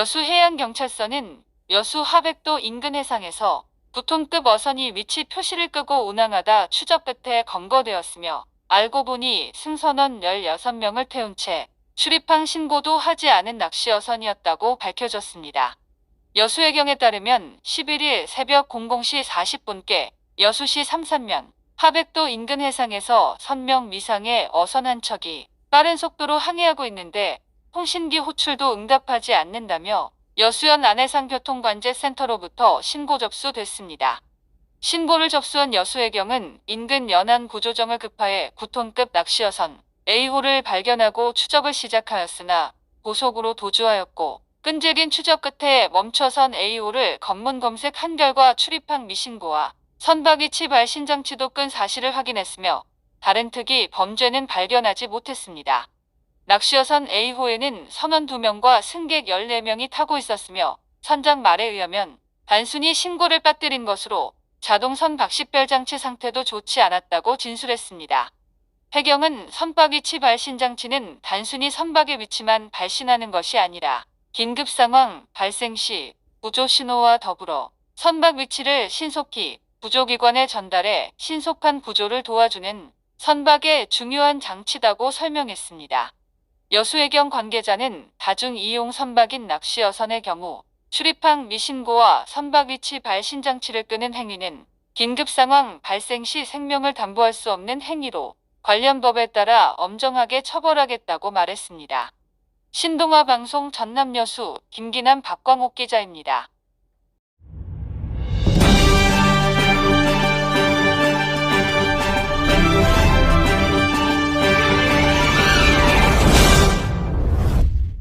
여수 해양경찰서는 여수 하백도 인근 해상에서 부통급 어선이 위치 표시를 끄고 운항하다 추적 끝에 검거되었으며 알고 보니 승선원 16명을 태운 채 출입항 신고도 하지 않은 낚시 어선이었다고 밝혀졌습니다. 여수해경에 따르면 11일 새벽 00시 40분께 여수시 삼산면 하백도 인근 해상에서 선명 미상의 어선 한 척이 빠른 속도로 항해하고 있는데 통신기 호출도 응답하지 않는다며 여수연 안해상교통관제센터로부터 신고 접수됐습니다. 신고를 접수한 여수해경은 인근 연안 구조정을 급파해 9톤급 낚시어선 A호를 발견하고 추적을 시작하였으나 고속으로 도주하였고 끈질긴 추적 끝에 멈춰선 A호를 검문 검색 한 결과 출입항 미신고와 선박 위치 발신 장치도 끈 사실을 확인했으며 다른 특이 범죄는 발견하지 못했습니다. 낚시어선 A호에는 선원 2명과 승객 14명이 타고 있었으며 선장 말에 의하면 단순히 신고를 빠뜨린 것으로 자동선 박식별 장치 상태도 좋지 않았다고 진술했습니다. 해경은 선박 위치 발신 장치는 단순히 선박의 위치만 발신하는 것이 아니라 긴급 상황 발생 시 구조 신호와 더불어 선박 위치를 신속히 구조기관에 전달해 신속한 구조를 도와주는 선박의 중요한 장치다고 설명했습니다. 여수해경 관계자는 다중 이용 선박인 낚시어선의 경우 출입항 미신고와 선박 위치 발신 장치를 끄는 행위는 긴급 상황 발생 시 생명을 담보할 수 없는 행위로 관련 법에 따라 엄정하게 처벌하겠다고 말했습니다. 신동아 방송 전남 여수 김기남 박광옥 기자입니다.